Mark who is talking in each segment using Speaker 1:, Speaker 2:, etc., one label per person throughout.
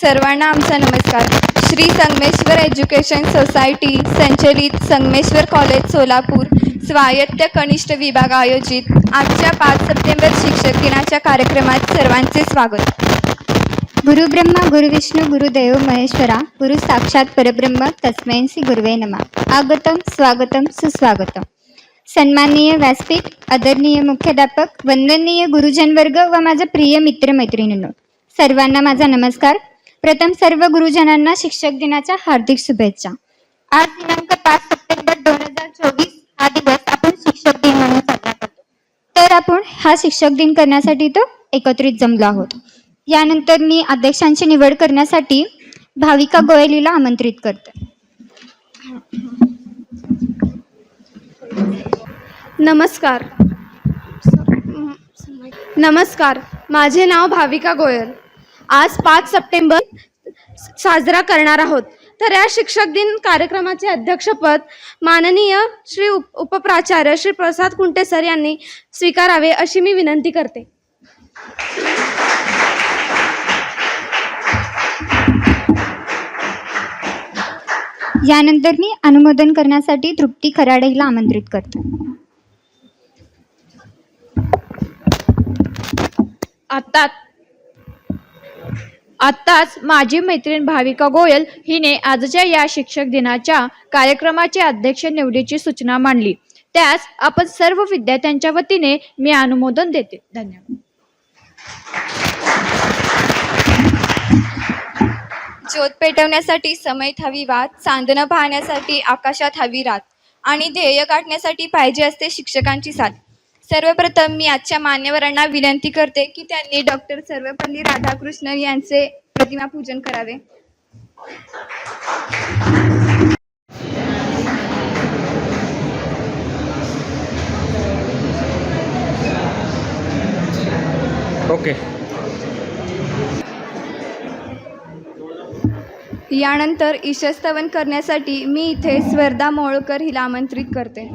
Speaker 1: सर्वांना आमचा नमस्कार. श्री संगमेश्वर एज्युकेशन सोसायटी संचलित संगमेश्वर कॉलेज सोलापूर स्वायत्त कनिष्ठ विभाग आयोजित आजच्या पाच सप्टेंबर शिक्षक दिनाच्या कार्यक्रमात सर्वांचे स्वागत.
Speaker 2: गुरुब्रह्मा गुरुविष्णू गुरुदेव महेश्वरा गुरु साक्षात परब्रह्म तस्मै श्री गुरुवे नमा. आगतम स्वागतम सुस्वागतम. सन्माननीय व्यासपीठ आदरणीय मुख्याध्यापक वंदनीय गुरुजन वर्ग व माझा प्रिय मित्र मैत्रिणींनो सर्वांना माझा नमस्कार. प्रथम सर्व गुरुजनांना शिक्षक दिनाच्या हार्दिक शुभेच्छा. आज दिनांक पाच सप्टेंबर दोन हजार चोवीस हा दिवस आपण शिक्षक दिन म्हणून साजरा करतो. तर आपण हा शिक्षक दिन करण्यासाठी तो एकत्रित जमलो आहोत. यानंतर मी अध्यक्षांची निवड करण्यासाठी भाविका गोयलीला आमंत्रित करते.
Speaker 3: नमस्कार. नमस्कार. माझे नाव भाविका गोयल. आज पाच सप्टेंबर साजरा करणार आहोत. तर या शिक्षक दिन कार्यक्रमाचे अध्यक्षपद माननीय श्री उप उपप्राचार्य श्री प्रसाद कुंटे सर यांनी स्वीकारावे अशी मी विनंती करते.
Speaker 2: यानंतर मी अनुमोदन करण्यासाठी तृप्ती खराडे हिला आमंत्रित करते.
Speaker 4: आता आत्ताच माझी मैत्रीण भाविका गोयल हिने आजच्या या शिक्षक दिनाच्या कार्यक्रमाचे अध्यक्ष निवडीची सूचना मांडली. त्यास आपण सर्व विद्यार्थ्यांच्या वतीने मी अनुमोदन देते. धन्यवाद.
Speaker 1: ज्योत पेटवण्यासाठी समयत हवी वाद चांदणं पाहण्यासाठी आकाशात हवी रात आणि ध्येय गाठण्यासाठी पाहिजे असते शिक्षकांची साथ. सर्वप्रथम मी आजच्या मान्यवरांना विनंती करते की त्यांनी डॉक्टर सर्वपल्ली राधाकृष्णन यांचे प्रतिमा पूजन करावे.
Speaker 5: ओके
Speaker 1: यानंतर ईशस्तवन करण्यासाठी मी इथे स्वर्धा मोळकर हिला आमंत्रित करते.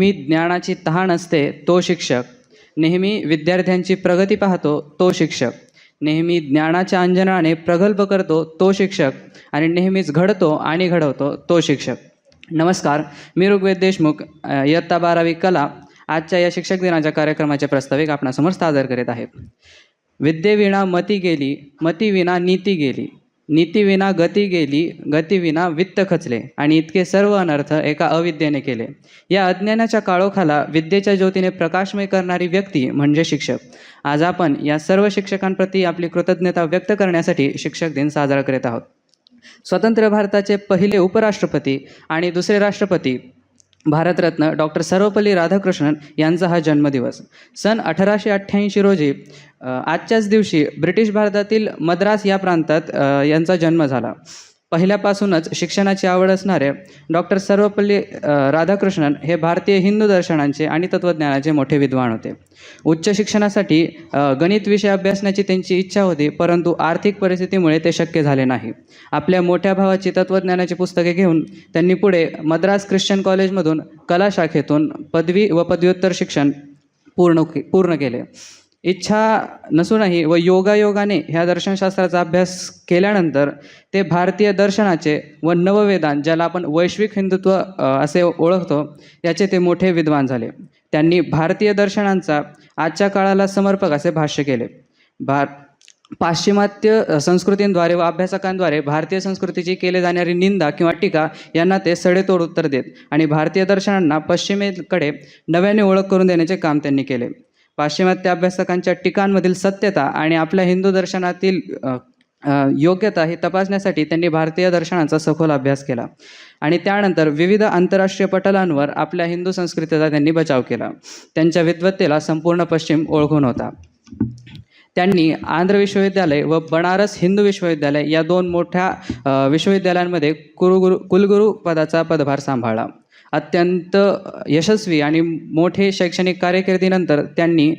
Speaker 6: नेहमी ज्ञानाची तहान असते तो शिक्षक. नेहमी विद्यार्थ्यांची प्रगती पाहतो तो शिक्षक. नेहमी ज्ञानाच्या अंजनाने प्रगल्भ करतो तो शिक्षक. आणि नेहमीच घडतो आणि घडवतो तो शिक्षक. नमस्कार मी ऋग्वेद देशमुख इयत्ता बारावी कला. आजच्या या शिक्षक दिनाच्या कार्यक्रमाचे प्रस्ताविक आपणासमोर सादर करीत आहे विद्येविना मती गेली मतीविना नीती गेली. नीतीविना गती गेली गतीविना वित्त खचले आणि इतके सर्व अनर्थ एका अविद्येने केले. या अज्ञानाच्या काळोखाला विद्येच्या ज्योतीने प्रकाशमय करणारी व्यक्ती म्हणजे शिक्षक. आज आपण या सर्व शिक्षकांप्रती आपली कृतज्ञता व्यक्त करण्यासाठी शिक्षक दिन साजरा करीत आहोत. स्वतंत्र भारताचे पहिले उपराष्ट्रपती आणि दुसरे राष्ट्रपती भारतरत्न डॉक्टर सर्वपल्ली राधाकृष्णन यांचा हा जन्मदिवस. सन अठराशे अठ्ठ्याऐंशी रोजी आजच्याच दिवशी ब्रिटिश भारतातील मद्रास या प्रांतात यांचा जन्म झाला. पहिल्यापासूनच शिक्षणाची आवड असणारे डॉक्टर सर्वपल्ली राधाकृष्णन हे भारतीय हिंदू दर्शनांचे आणि तत्त्वज्ञानाचे मोठे विद्वान होते. उच्च शिक्षणासाठी गणित विषय अभ्यासण्याची त्यांची इच्छा होती परंतु आर्थिक परिस्थितीमुळे ते शक्य झाले नाही. आपल्या मोठ्या भावाची तत्त्वज्ञानाची पुस्तके घेऊन त्यांनी पुढे मद्रास ख्रिश्चन कॉलेजमधून कला शाखेतून पदवी व पदव्युत्तर शिक्षण पूर्ण पूर्ण केले. इच्छा नसूनही व योगायोगाने ह्या दर्शनशास्त्राचा अभ्यास केल्यानंतर ते भारतीय दर्शनाचे व नववेदान ज्याला आपण वैश्विक हिंदुत्व असे ओळखतो याचे ते मोठे विद्वान झाले. त्यांनी भारतीय दर्शनांचा आजच्या काळाला समर्पक असे भाष्य केले. भार पाश्चिमात्य संस्कृतींद्वारे व अभ्यासकांद्वारे भारतीय संस्कृतीची केली जाणारी निंदा किंवा टीका यांना ते सडेतोड उत्तर देत आणि भारतीय दर्शनांना पश्चिमेकडे नव्याने ओळख करून देण्याचे काम त्यांनी केले. पाश्चिमात्य अभ्यासकांच्या टीकांमधील सत्यता आणि आपल्या हिंदू दर्शनातील योग्यता हे तपासण्यासाठी त्यांनी भारतीय दर्शनाचा सखोल अभ्यास केला. आणि त्यानंतर विविध आंतरराष्ट्रीय पटलांवर आपल्या हिंदू संस्कृतीचा त्यांनी बचाव केला. त्यांच्या विद्वत्तेला संपूर्ण पश्चिम ओळखून होता. त्यांनी आंध्र विश्वविद्यालय व बनारस हिंदू विश्वविद्यालय या दोन मोठ्या विश्वविद्यालयांमध्ये कुरुगुरु कुलगुरू पदाचा पदभार सांभाळला. अत्यंत यशस्वी आणि मोठे शैक्षणिक कार्यकिर्दीनंतर त्यांनी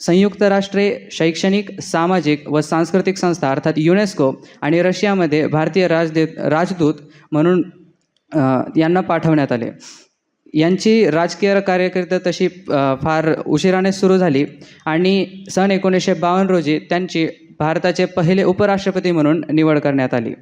Speaker 6: संयुक्त राष्ट्रे शैक्षणिक सामाजिक व सांस्कृतिक संस्था अर्थात युनेस्को आणि रशियामध्ये भारतीय राजदे राजदूत म्हणून यांना पाठवण्यात आले. यांची राजकीय कार्यकर्ते तशी फार उशिराने सुरू झाली आणि सन एकोणीसशे बावन्न रोजी त्यांची भारताचे पहिले उपराष्ट्रपती म्हणून निवड करण्यात आली.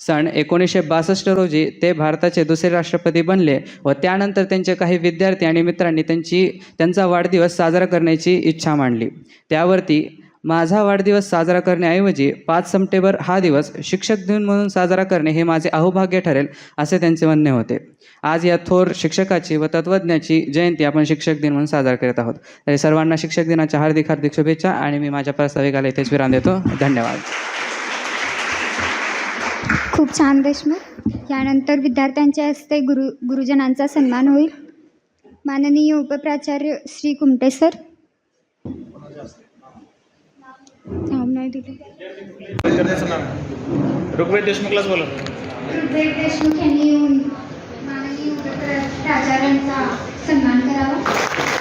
Speaker 6: सन एकोणीसशे बासष्ट रोजी ते भारताचे दुसरे राष्ट्रपती बनले व त्यानंतर त्यांचे काही विद्यार्थी आणि मित्रांनी त्यांची त्यांचा वाढदिवस साजरा करण्याची इच्छा मांडली. त्यावरती माझा वाढदिवस साजरा करण्याऐवजी पाच सप्टेंबर हा दिवस शिक्षक दिन म्हणून साजरा करणे हे माझे अहोभाग्य ठरेल असे त्यांचे म्हणणे होते. आज या थोर शिक्षकाची व तत्त्वज्ञाची जयंती आपण शिक्षक दिन म्हणून साजरा करत आहोत. तरी सर्वांना शिक्षक दिनाच्या हार्दिक हार्दिक शुभेच्छा आणि मी माझ्या प्रस्ताविकाला इथेच विराम देतो. धन्यवाद.
Speaker 7: खूप छान देशमुख यानंतर विद्यार्थ्यांच्या हस्ते गुरु गुरुजनांचा सन्मान होईल. माननीय उपप्राचार्य श्री कुमटे सर
Speaker 8: ऋग्वेद देशमुखलाच बोला.
Speaker 7: ऋग्वेद देशमुख यांनी माननीय उपप्राचार्यांचा सन्मान करावा.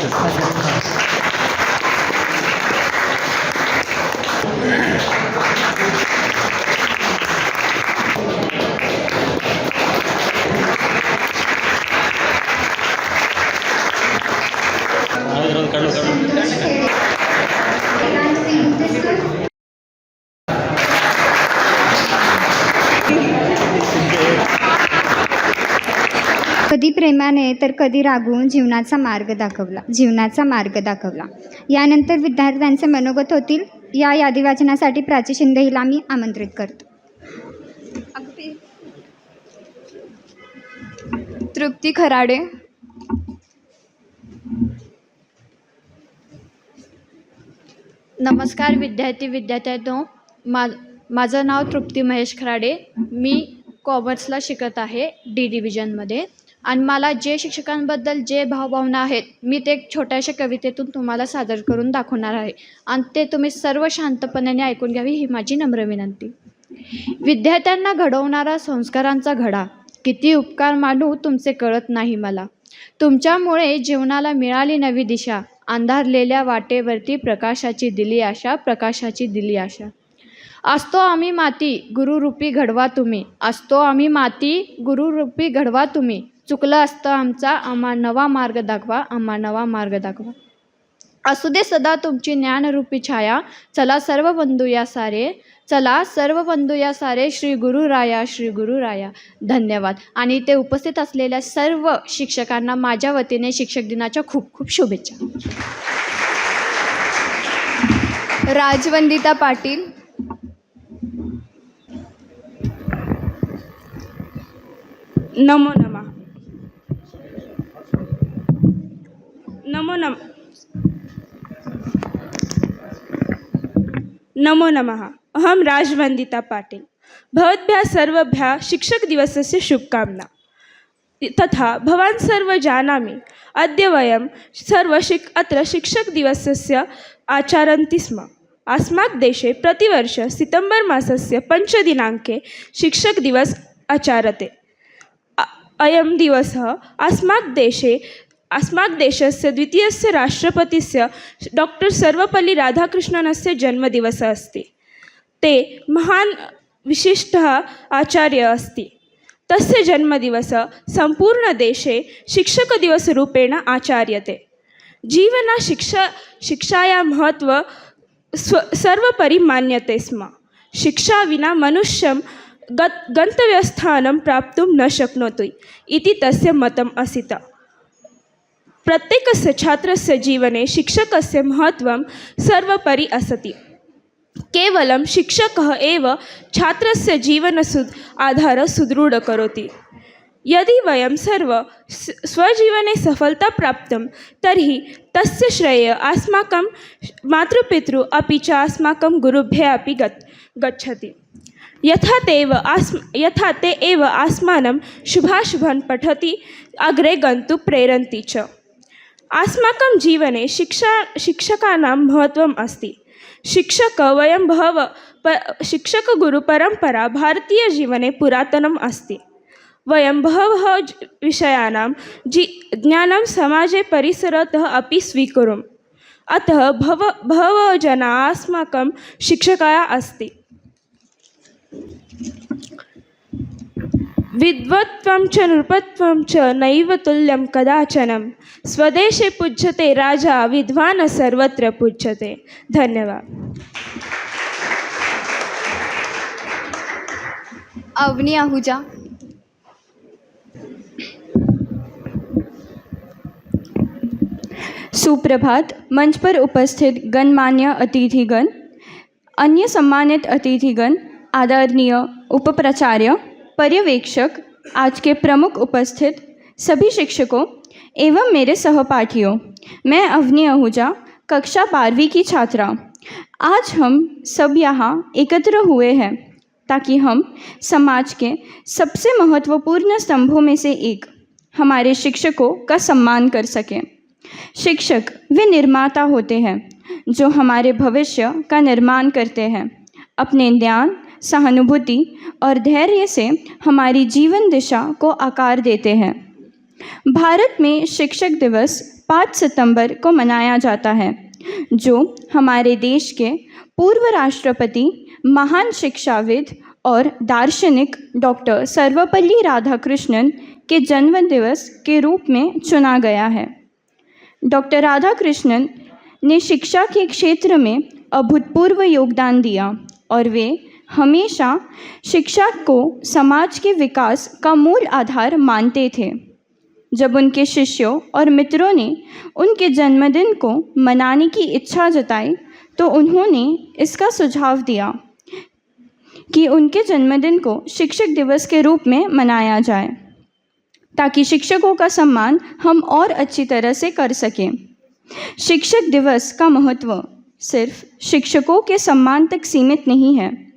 Speaker 8: Thank
Speaker 7: you. नाही तर कधी रागवून जीवनाचा मार्ग दाखवला. जीवनाचा मार्ग दाखवला. यानंतर विद्यार्थ्यांचे मनोगत होतील. या यादी वाचनासाठी प्राची शिंदे हिला मी आमंत्रित करतो.
Speaker 1: तृप्ती खराडे.
Speaker 4: नमस्कार विद्यार्थी विद्यार्थ्यांनो. मा माझं नाव तृप्ती महेश खराडे. मी कॉमर्सला शिकत आहे. डी डिव्हिजनमध्ये. आणि मला जे शिक्षकांबद्दल जे भावभावना आहेत मी ते एक छोट्याशा कवितेतून तुम्हाला सादर करून दाखवणार आहे. आणि ते तुम्ही सर्व शांतपणाने ऐकून घ्यावी ही माझी नम्र विनंती. विद्यार्थ्यांना घडवणारा संस्कारांचा घडा. किती उपकार मानू तुमचे कळत नाही मला. तुमच्यामुळे जीवनाला मिळाली नवी दिशा. अंधारलेल्या वाटेवरती प्रकाशाची दिली आशा प्रकाशाची दिली आशा. असतो आम्ही माती गुरुरूपी घडवा तुम्ही. असतो आम्ही माती गुरुरूपी घडवा तुम्ही. चुकलं असतं आमचा आम्हा नवा मार्ग दाखवा आम्हा नवा मार्ग दाखवा. असू दे सदा तुमची ज्ञानरूपी छाया चला सर्व बंधू या सारे चला सर्व बंधू या सारे श्री गुरु राया श्री गुरु राया. धन्यवाद. आणि ते उपस्थित असलेल्या सर्व शिक्षकांना माझ्या वतीने शिक्षक दिनाच्या खूप खूप शुभेच्छा.
Speaker 1: राजवंदिता पाटील.
Speaker 9: नमो नमा. नमो नम नमो नमः। अहं राजवन्दिता पाटिल्। भवद्भ्यः सर्वभ्यः शिक्षकदिवसस्य शुभकामना। तथा भवान् सर्व जानामि अद्य वयं सर्व शिक् अत्र शिक्षकदिवसस्य आचरन्ति स्म। अस्मात् देशे प्रतिवर्ष सितम्बर् मासस्य पञ्चदिनाङ्के शिक्षकदिवस आचरते। अयं दिवसः अस्मात् देशे अस्मात् देशस्य द्वितीयस्य राष्ट्रपतिस्य डाक्टर् सर्वपल्ली राधाकृष्णनस्य जन्मदिवसः अस्ति। ते महान् विशिष्टः आचार्यः अस्ति। तस्य जन्मदिवसः सम्पूर्णदेशे शिक्षकदिवसरूपेण आचार्यते। जीवना शिक्षा शिक्षायाः महत्त्वं स्व सर्वपरि मान्यते स्म। शिक्षा विना मनुष्यं गत् गन्तव्यस्थानं प्राप्तुं न शक्नोति इति तस्य मतम् आसीत् प्रत्येकस्य छात्रस्य जीवने शिक्षकस्य महत्त्वं सर्वपरि असति। केवलं शिक्षकः एव छात्रस्य जीवनसु आधारं सुदृढं करोति। यदि वयं सर्व स्- स्वजीवने सफलता प्राप्तं तर्हि तस्य श्रेयः अस्माकं मातृपितृ अपि च अस्माकं गुरुभ्यः अपि गत् गच्छति। यथा तेव आस् यथा ते एव आस्मानं शुभाशुभं पठति अग्रे गन्तुं प्रेरन्ति च। अस्माकं जीवने शिक्षा शिक्षकाणां महत्त्वम् अस्ति। शिक्षकः वयं बहवः प शिक्षकगुरुपरम्परा भारतीयजीवने पुरातनम् अस्ति। वयं बहवः विषयाणां जि ज्ञानं समाजे परिसरतः अपि स्वीकुर्मः। अतः भव बहवः जनाः अस्माकं शिक्षकाः अस्ति। विद्वत्त्वं च नृपत्वं च नैव तुल्यं कदाचनं। स्वदेशे पूज्यते राजा विद्वान् सर्वत्र पूज्यते। धन्यवाद।
Speaker 1: अवनी आहुजा।
Speaker 10: सुप्रभात। मंच पर उपस्थित गणमान्य अतिथिगण अन्य सम्मानित अतिथिगण आदरणीय उपप्राचार्य पर्यवेक्षक, आज के प्रमुख उपस्थित सभी शिक्षकों एवं मेरे सहपाठियों, मैं अवनी आहूजा, कक्षा बारहवीं की छात्रा। आज हम सब यहाँ एकत्र हुए हैं ताकि हम समाज के सबसे महत्वपूर्ण स्तंभों में से एक, हमारे शिक्षकों का सम्मान कर सकें। शिक्षक वे निर्माता होते हैं, जो हमारे भविष्य का निर्माण करते हैं। अपने ज्ञान सहानुभूति और धैर्य से हमारी जीवन दिशा को आकार देते हैं। भारत में शिक्षक दिवस 5 सितंबर को मनाया जाता है, जो हमारे देश के पूर्व राष्ट्रपति, महान शिक्षाविद और दार्शनिक डॉक्टर सर्वपल्ली राधाकृष्णन के जन्म दिवस के रूप में चुना गया है। डॉक्टर राधाकृष्णन ने शिक्षा के क्षेत्र में अभूतपूर्व योगदान दिया और वे हमेशा शिक्षा को समाज के विकास का मूल आधार मानते थे। जब उनके शिष्यों और मित्रों ने उनके जन्मदिन को मनाने की इच्छा जताई तो उन्होंने इसका सुझाव दिया कि उनके जन्मदिन को शिक्षक दिवस के रूप में मनाया जाए, ताकि शिक्षकों का सम्मान हम और अच्छी तरह से कर सकें। शिक्षक दिवस का महत्व सिर्फ़ शिक्षकों के सम्मान तक सीमित नहीं है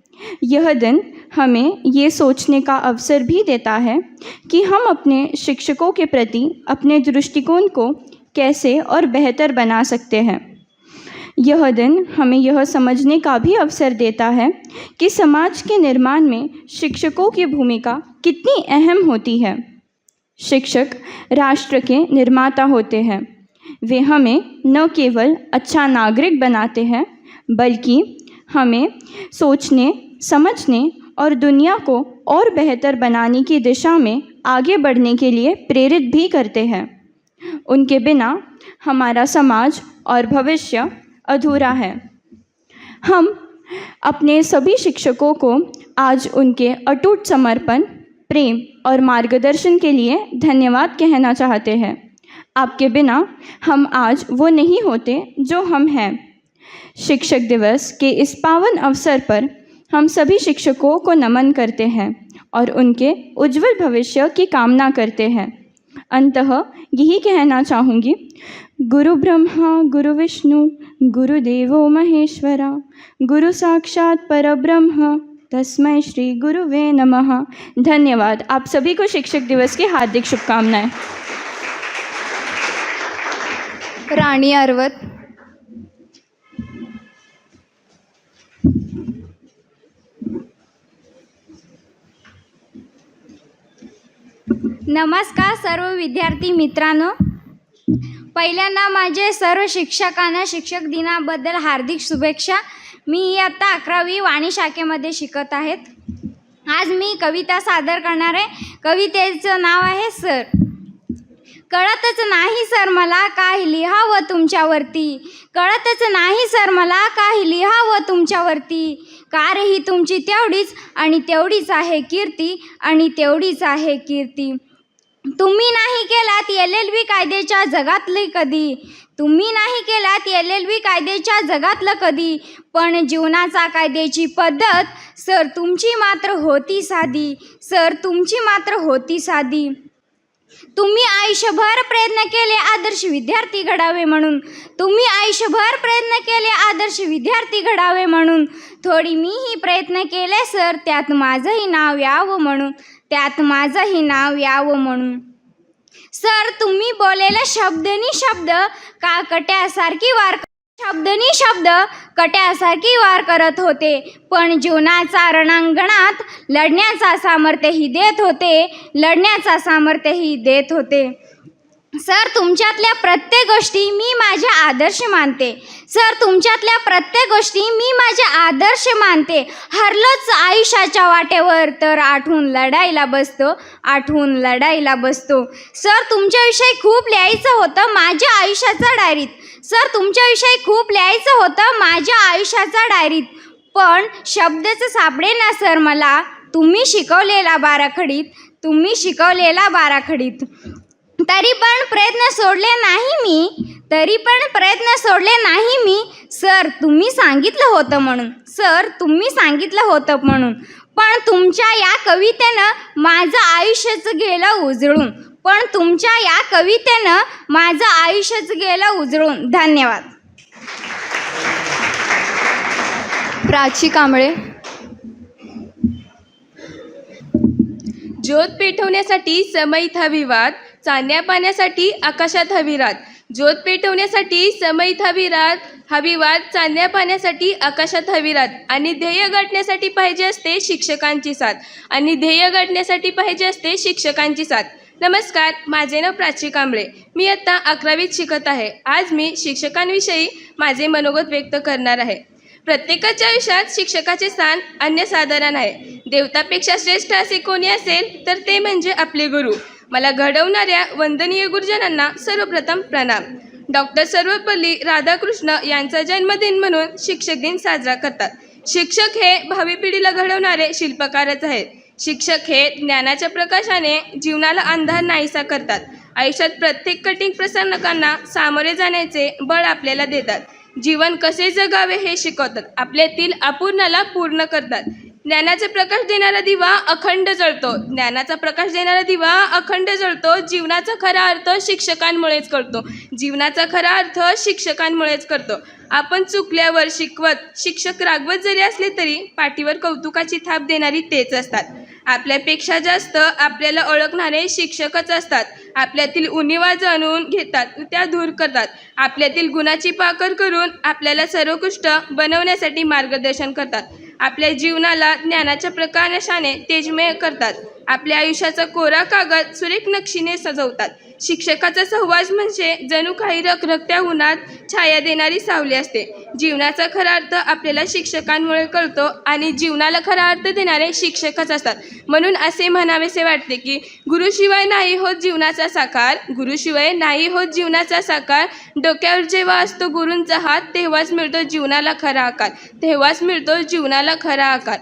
Speaker 10: यह दिन हमें ये सोचने का अवसर भी देता है कि हम अपने शिक्षकों के प्रति अपने दृष्टिकोण को कैसे और बेहतर बना सकते हैं। यह दिन हमें यह समझने का भी अवसर देता है कि समाज के निर्माण में शिक्षकों की भूमिका कितनी अहम होती है। शिक्षक राष्ट्र के निर्माता होते हैं। वे हमें न केवल अच्छा नागरिक बनाते हैं, बल्कि हमें सोचने, समझने और दुनिया को और बेहतर बनाने की दिशा में आगे बढ़ने के लिए प्रेरित भी करते हैं। उनके बिना हमारा समाज और भविष्य अधूरा है। हम अपने सभी शिक्षकों को आज उनके अटूट समर्पण, प्रेम और मार्गदर्शन के लिए धन्यवाद कहना चाहते हैं। आपके बिना हम आज वो नहीं होते जो हम हैं। शिक्षक दिवस के इस पावन अवसर पर हम सभी शिक्षकों को नमन करते हैं और उनके उज्जवल भविष्य की कामना करते हैं। अंतः यही कहना चाहूँगी, गुरु ब्रह्मा, गुरु विष्णु गुरुदेवो महेश्वरा, गुरु साक्षात परब्रह्म तस्मय श्री गुरुवे नमः। धन्यवाद। आप सभी को शिक्षक दिवस की हार्दिक शुभकामनाएँ।
Speaker 1: रानी अरवत
Speaker 7: नमस्कार सर्व विद्यार्थी मित्रांनो. पहिल्यांदा माझे सर्व शिक्षकांना शिक्षक दिनाबद्दल हार्दिक शुभेच्छा. मी इयत्ता अकरावी वाणी शाखेमध्ये शिकत आहेत. आज मी कविता सादर करणार आहे. कवितेचं नाव आहे सर. कळतच नाही सर मला काय लिहावं तुमच्यावरती? कळतच नाही सर मला काय लिहावं तुमच्यावरती? कार ही तुमची तेवढीच आणि तेवढीच आहे कीर्ती आणि तेवढीच आहे कीर्ती. तुम्ही नाही केलात एल एल बी कायद्याच्या जगातले कधी. तुम्ही नाही केलात एल एल बी कायद्याच्या जगातलं कधी. पण जीवनाचा कायद्याची पद्धत सर तुमची मात्र होती साधी. सर तुमची मात्र होती साधी. तुम्ही आयुष्यभर प्रयत्न केले आदर्श विद्यार्थी घडावे म्हणून. तुम्ही आयुष्यभर प्रयत्न केले आदर्श विद्यार्थी घडावे म्हणून. थोडी मीही प्रयत्न केले सर त्यात माझंही नाव यावं म्हणून. त्यात माझंही नाव यावं म्हणून. सर तुम्ही बोलेला शब्दनी शब्द का कट्यासारखी वार शब्दनी शब्द कट्यासारखी वार करत होते पण जीवनाचा रणांगणात लढण्याचा सामर्थ्यही देत होते लढण्याचा सामर्थ्यही देत होते. सर तुमच्यातल्या प्रत्येक गोष्टी मी माझे आदर्श मानते. सर तुमच्यातल्या प्रत्येक गोष्टी मी माझे आदर्श मानते. हरलोच आयुष्याच्या वाटेवर तर आठवून लढाईला बसतो आठवून लढाईला बसतो. सर तुमच्याविषयी खूप लिहायचं होतं माझ्या आयुष्याचा डायरीत. सर तुमच्याविषयी खूप लिहायचं होतं माझ्या आयुष्याचा डायरीत. पण शब्दचं सापडे ना सर मला. तुम्ही शिकवलेला बाराखडीत तुम्ही शिकवलेला बाराखडीत. तरी पण प्रयत्न सोडले नाही मी. तरी पण प्रयत्न सोडले नाही मी. सर तुम्ही सांगितलं होतं म्हणून. सर तुम्ही सांगितलं होतं म्हणून. पण तुमच्या या कवितेनं माझं आयुष्यच गेलं उजळून. पण तुमच्या या कवितेनं माझं आयुष्यच गेलं उजळून. धन्यवाद.
Speaker 1: प्राची कांबळे.
Speaker 11: ज्योत पेटवण्यासाठी समयथा विवाद. चांदण्या पाण्यासाठी आकाशात हवी रात. ज्योत पेटवण्यासाठी समयीत हवी रात. हवी वाद चांदण्या पाण्यासाठी आकाशात हवी रात. आणि ध्येय गाठण्यासाठी पाहिजे असते शिक्षकांची साथ. आणि ध्येय गाठण्यासाठी पाहिजे असते शिक्षकांची साथ. नमस्कार माझे नाव प्राची कांबळे. मी आत्ता अकरावीत शिकत आहे. आज मी शिक्षकांविषयी माझे मनोगत व्यक्त करणार आहे. प्रत्येकाच्या आयुष्यात शिक्षकाचे स्थान अन्यसाधारण आहे. देवतापेक्षा श्रेष्ठ असे कोणी असेल तर ते म्हणजे आपले गुरु. मला घडवणाऱ्या वंदनीय गुरुजनांना सर्वप्रथम प्रणाम. डॉक्टर सर्वपल्ली राधाकृष्ण यांचा जन्मदिन म्हणून शिक्षक दिन साजरा करतात. शिक्षक हे भावी पिढीला घडवणारे शिल्पकारच आहेत. शिक्षक हे ज्ञानाच्या प्रकाशाने जीवनाला अंधार नाहीसा करतात. आयुष्यात प्रत्येक कठीण प्रसंगांना सामोरे जाण्याचे बळ आपल्याला देतात. जीवन कसे जगावे हे शिकवतात. आपल्यातील अपूर्णाला पूर्ण करतात. ज्ञानाचा प्रकाश देणारा दिवा अखंड जळतो. ज्ञानाचा प्रकाश देणारा दिवा अखंड जळतो. जीवनाचा खरा अर्थ शिक्षकांमुळेच करतो जीवनाचा खरा अर्थ शिक्षकांमुळेच करतो. आपण चुकल्यावर शिकवत शिक्षक रागवत जरी असले तरी पाठीवर कौतुकाची थाप देणारी तेच असतात. आपल्यापेक्षा जास्त आपल्याला ओळखणारे शिक्षकच असतात. आपल्यातील उणिवा जाणून घेतात त्या दूर करतात. आपल्यातील गुणाची पाकर करून आपल्याला सर्वोकृष्ट बनवण्यासाठी मार्गदर्शन करतात. आपल्या जीवनाला ज्ञानाच्या प्रकाशाने तेजमय करतात. आपल्या आयुष्याचा कोरा कागद सुरेख नक्षीने सजवतात. शिक्षकाचा सहवास म्हणजे जणू काही रखरखत्या उन्हात छाया देणारी सावली असते. जीवनाचा खरा अर्थ आपल्याला शिक्षकांमुळे कळतो आणि जीवनाला खरा अर्थ देणारे शिक्षकच असतात. म्हणून असे म्हणावेसे वाटते की गुरुशिवाय नाही होत जीवनाचा साकार गुरुशिवाय नाही होत जीवनाचा साकार. डोक्यावर जेव्हा असतो गुरूंचा हात तेव्हाच मिळतो जीवनाला खरा आकार. तेव्हाच मिळतो जीवनाला खरा आकार.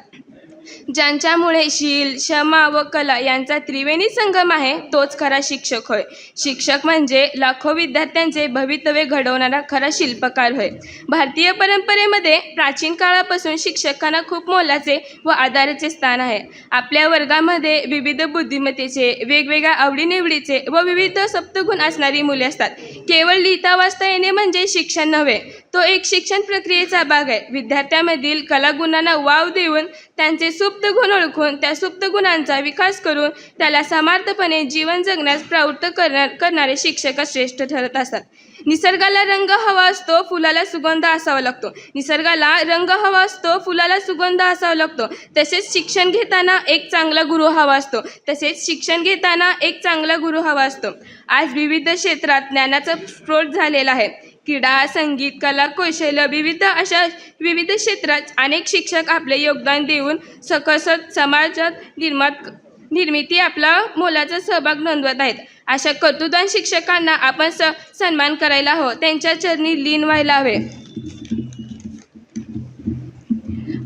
Speaker 11: ज्यांच्यामुळे शील क्षमा व कला यांचा त्रिवेणी संगम आहे तोच खरा शिक्षक होय. शिक्षक म्हणजे लाखो विद्यार्थ्यांचे भवितव्य घडवणारा खरा शिल्पकार होय. भारतीय परंपरेमध्ये प्राचीन काळापासून शिक्षकांना खूप मोलाचे व आधाराचे स्थान आहे. आपल्या वर्गामध्ये विविध बुद्धिमत्तेचे वेगवेगळ्या आवडीनिवडीचे व विविध सप्तगुण असणारी मुले असतात. केवळ लिहिता वाचता येणे म्हणजे शिक्षण नव्हे तो एक शिक्षण प्रक्रियेचा भाग आहे. विद्यार्थ्यामधील कलागुणांना वाव देऊन त्यांचे सुप्त गुण ओळखून त्या सुप्त गुणांचा विकास करून त्याला समार्थपणे जीवन जगण्यास प्रवृत्त करणार करणारे शिक्षक श्रेष्ठ ठरत असतात. निसर्गाला रंग हवा असतो फुलाला सुगंध असावा लागतो. निसर्गाला रंग हवा असतो फुलाला सुगंध असावा लागतो. तसेच शिक्षण घेताना एक चांगला गुरु हवा असतो. तसेच शिक्षण घेताना एक चांगला गुरु हवा असतो. आज विविध क्षेत्रात ज्ञानाचा स्फोट झालेला आहे. क्रीडा संगीत कला कौशल्य विविध अशा विविध क्षेत्रात अनेक शिक्षक आपले योगदान देऊन सकसत समाजात निर्मात निर्मिती आपला मोलाचा सहभाग नोंदवत आहेत. अशा कर्तृत्वान शिक्षकांना आपण स सन्मान करायला हवं. त्यांच्या चरणी लीन व्हायला हवे.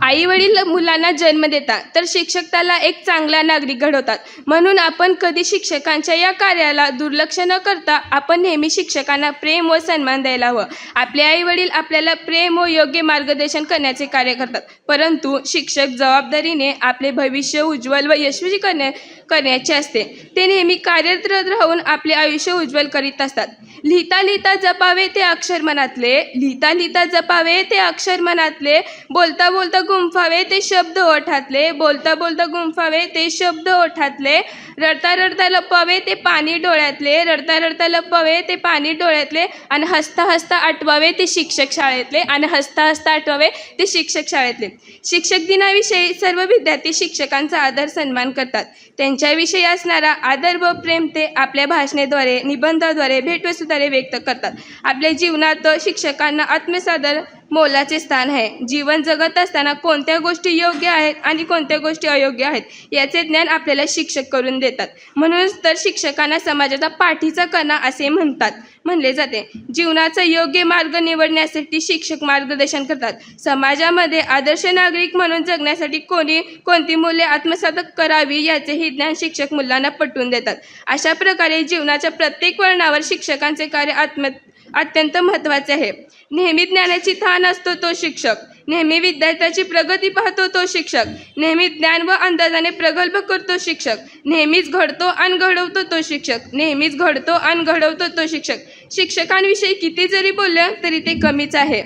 Speaker 11: आई वडील मुलांना जन्म देतात तर शिक्षक त्याला एक चांगला नागरिक घडवतात. म्हणून आपण कधी शिक्षकांच्या या कार्याला दुर्लक्ष न करता आपण नेहमी शिक्षकांना प्रेम व सन्मान द्यायला हवं. आपले आई वडील आपल्याला प्रेम व योग्य मार्गदर्शन करण्याचे कार्य करतात. परंतु शिक्षक जबाबदारीने आपले भविष्य उज्ज्वल व यशस्वी करण्या करण्याचे असते. ते नेहमी कार्यरत राहून आपले आयुष्य उज्ज्वल करीत असतात. लिहिता लिहिता जपावे ते अक्षर मनातले लिहिता लिहिता जपावे ते अक्षर मनातले बोलता बोलता गुंफावे ते शब्द ओठातले बोलता बोलता गुंफावे ते शब्द ओठातले रडता रडता लपवावे ते पाणी डोळ्यातले रडता रडता लपवावे ते पाणी डोळ्यातले आणि हसता हसता आठवावे ते शिक्षक शाळेतले आणि हसता हसता आठवावे ते शिक्षक शाळेतले. शिक्षक दिनाविषयी सर्व विद्यार्थी शिक्षकांचा आदर सन्मान करतात. त्यांच्याविषयी असणारा आदर व प्रेम ते आपल्या भाषणेद्वारे निबंधाद्वारे भेटवस्तूद्वारे व्यक्त करतात. आपल्या जीवनात शिक्षकांना आत्मसादर मोलाचे स्थान आहे. जीवन जगत असताना कोणत्या गोष्टी योग्य आहेत आणि कोणत्या गोष्टी अयोग्य आहेत याचे ज्ञान आपल्याला शिक्षक करून देतात. म्हणूनच तर शिक्षकांना समाजाचा पाठीचा कणा असे म्हणतात. म्हणले जाते. जीवनाचा योग्य मार्ग निवडण्यासाठी शिक्षक मार्गदर्शन करतात. समाजामध्ये आदर्श नागरिक म्हणून जगण्यासाठी कोणी कोणती मूल्ये आत्मसात करावी याचेही ज्ञान शिक्षक मुलांना पटवून देतात. अशा प्रकारे जीवनाच्या प्रत्येक वळणावर शिक्षकांचे कार्य आत्म अत्यंत महत्त्वाचे आहे. नेहमी ज्ञानाची थान असतो तो शिक्षक. नेहमी विद्यार्थ्याची प्रगती पाहतो तो शिक्षक. नेहमी ज्ञान व अंदाजाने प्रगल्भ करतो शिक्षक. नेहमीच घडतो आणि घडवतो तो शिक्षक. नेहमीच घडतो आणि घडवतो तो शिक्षक. शिक्षकांविषयी किती जरी बोललं तरी ते कमीच आहे.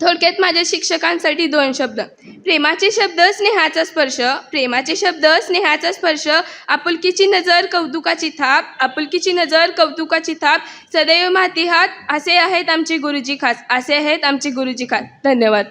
Speaker 11: थोडक्यात माझ्या शिक्षकांसाठी दोन शब्द. प्रेमाचे शब्द स्नेहाचा स्पर्श. प्रेमाचे शब्द स्नेहाचा स्पर्श. आपुलकीची नजर कौतुकाची थाप. आपुलकीची नजर कौतुकाची थाप. सदैव माती हात असे आहेत आमचे गुरुजी खास. असे आहेत आमचे गुरुजी खास. धन्यवाद.